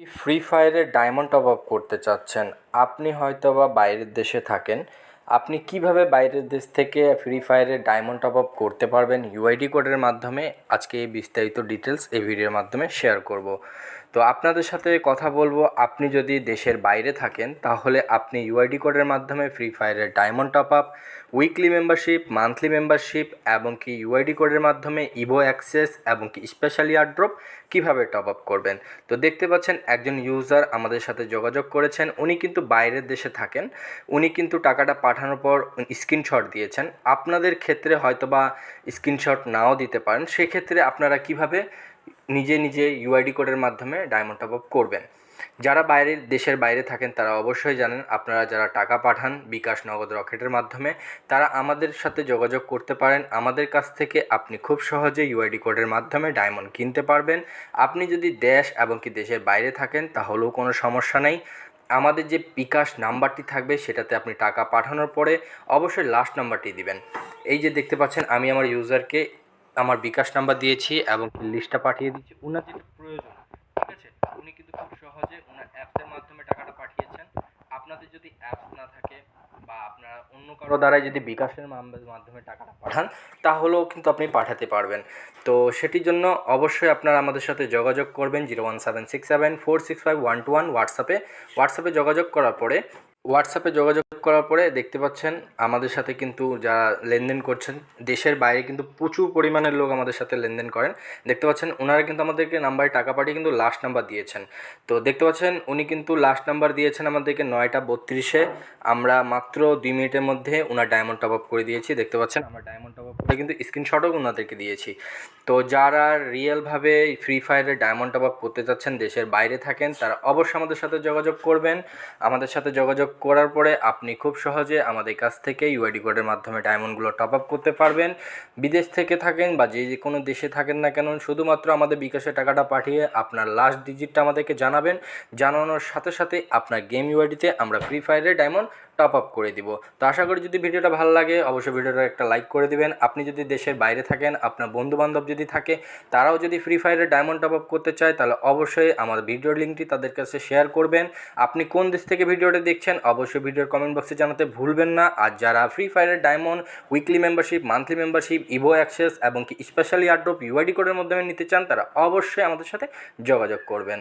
কি ফ্রি ফায়ারে diamond top up করতে চাচ্ছেন? আপনি হয়তো বা বাইরের দেশে থাকেন। আপনি কীভাবে বাইরের দেশ থেকে ফ্রি ফায়ারে ডায়মন্ড টপ আপ করতে পারবেন? ইউআইডি কোডের মাধ্যমে আজকে এই বিস্তারিত ডিটেলস এই ভিডিওর মাধ্যমে শেয়ার করব। তো আপনাদের সাথে কথা বলব। আপনি যদি দেশের বাইরে থাকেন, তাহলে আপনি ইউআইডি কোডের মাধ্যমে ফ্রি ফায়ারের diamond top up weekly membership monthly membership এবং কি ইউআইডি কোডের মাধ্যমে ইভো অ্যাক্সেস এবং কি স্পেশালি আড্রপ কীভাবে টপ আপ করবেন? তো দেখতে পাচ্ছেন একজন ইউজার আমাদের সাথে যোগাযোগ করেছেন। উনি কিন্তু বাইরের দেশে থাকেন। উনি কিন্তু টাকাটা পাঠানোর পর স্ক্রিনশট দিয়েছেন। আপনাদের ক্ষেত্রে হয়তোবা স্ক্রিনশট নাও দিতে পারেন। সেক্ষেত্রে আপনারা কীভাবে নিজে নিজে ইউআইডি কোডের মাধ্যমে ডায়মন্ড টপ আপ করবেন। যারা বাইরের, দেশের বাইরে থাকেন, তারা অবশ্যই জানেন, আপনারা যারা টাকা পাঠান বিকাশ নগদ রকেটের মাধ্যমে, তারা আমাদের সাথে যোগাযোগ করতে পারেন। আমাদের কাছ থেকে আপনি খুব সহজে ইউআইডি কোডের মাধ্যমে ডায়মন্ড কিনতে পারবেন। আপনি যদি দেশ এবং কি দেশের বাইরে থাকেন, তাহলেও কোনো সমস্যা নেই। আমাদের যে বিকাশ নাম্বারটি থাকবে, সেটাতে আপনি টাকা পাঠানোর পরে অবশ্যই লাস্ট নাম্বারটি দিবেন। এই যে দেখতে পাচ্ছেন, আমি আমার ইউজারকে আমার বিকাশ নাম্বার দিয়েছি এবং লিস্টটা পাঠিয়ে দিচ্ছি ওনার যেটা প্রয়োজন, ঠিক আছে? উনি কিন্তু খুব সহজে ওনার অ্যাপসের মাধ্যমে টাকাটা পাঠিয়েছেন। আপনাদের যদি অ্যাপস না থাকে বা আপনারা অন্য কারও দ্বারাই যদি বিকাশের মাধ্যমে টাকাটা পাঠান, তাহলেও কিন্তু আপনি পাঠাতে পারবেন। তো সেটির জন্য অবশ্যই আপনারা আমাদের সাথে যোগাযোগ করবেন zero one seven six seven four six five one two one হোয়াটসঅ্যাপে। হোয়াটসঅ্যাপে যোগাযোগ করার পরে হোয়াটসঅ্যাপে যোগাযোগ করার পরে দেখতে পাচ্ছেন আমাদের সাথে কিন্তু যারা লেনদেন করছেন, দেশের বাইরে কিন্তু প্রচুর পরিমাণের লোক আমাদের সাথে লেনদেন করেন। দেখতে পাচ্ছেন ওনারা কিন্তু আমাদেরকে নাম্বারে টাকা পাঠিয়ে কিন্তু লাস্ট নাম্বার দিয়েছেন। তো দেখতে পাচ্ছেন উনি কিন্তু লাস্ট নাম্বার দিয়েছেন আমাদেরকে নয়টা বত্রিশে। আমরা মাত্র দুই মিনিটের মধ্যে ওনার ডায়মন্ড টপ আপ করে দিয়েছি। দেখতে পাচ্ছেন আমরা ডায়মন্ড টপ আপ করে কিন্তু স্ক্রিনশটও ওনাদেরকে দিয়েছি। তো যারা রিয়েলভাবে ফ্রি ফায়ারে ডায়মন্ড টপ আপ করতে চাচ্ছেন, দেশের বাইরে থাকেন, তারা অবশ্যই আমাদের সাথে যোগাযোগ করবেন। আমাদের সাথে যোগাযোগ করার পরে আপনি খুব সহজে আমাদের কাছ থেকে ইউআইডি কোডের মাধ্যমে ডায়মন্ডগুলো টপ আপ করতে পারবেন। বিদেশ থেকে থাকেন বা যে যে কোনো দেশে থাকেন না কেন, শুধুমাত্র আমাদের বিকাশে টাকাটা পাঠিয়ে আপনার লাস্ট ডিজিটটা আমাদেরকে জানাবেন। জানানোর সাথে সাথে আপনার গেম ইউআইডিতে আমরা ফ্রি ফায়ারে ডায়মন্ড টপ আপ করে দিব। তো আশা করি যদি ভিডিওটা ভালো লাগে, অবশ্যই ভিডিওটা একটা লাইক করে দিবেন। আপনি যদি দেশের বাইরে থাকেন, আপনার বন্ধু বান্ধব যদি থাকে, তারাও যদি ফ্রি ফায়ারে ডায়মন্ড টপ আপ করতে চায়, তাহলে অবশ্যই আমার ভিডিওর লিঙ্কটি তাদের কাছে শেয়ার করবেন। আপনি কোন দেশ থেকে ভিডিওটা দেখছেন, অবশ্যই ভিডিওর কমেন্ট বক্সে জানাতে ভুলবেন না। আর যারা ফ্রি ফায়ারের diamond weekly membership monthly membership evo access এবং কি স্পেশালি আড্রপ ইউআইডি কোডের মাধ্যমে নিতে চান, তারা অবশ্যই আমাদের সাথে যোগাযোগ করবেন।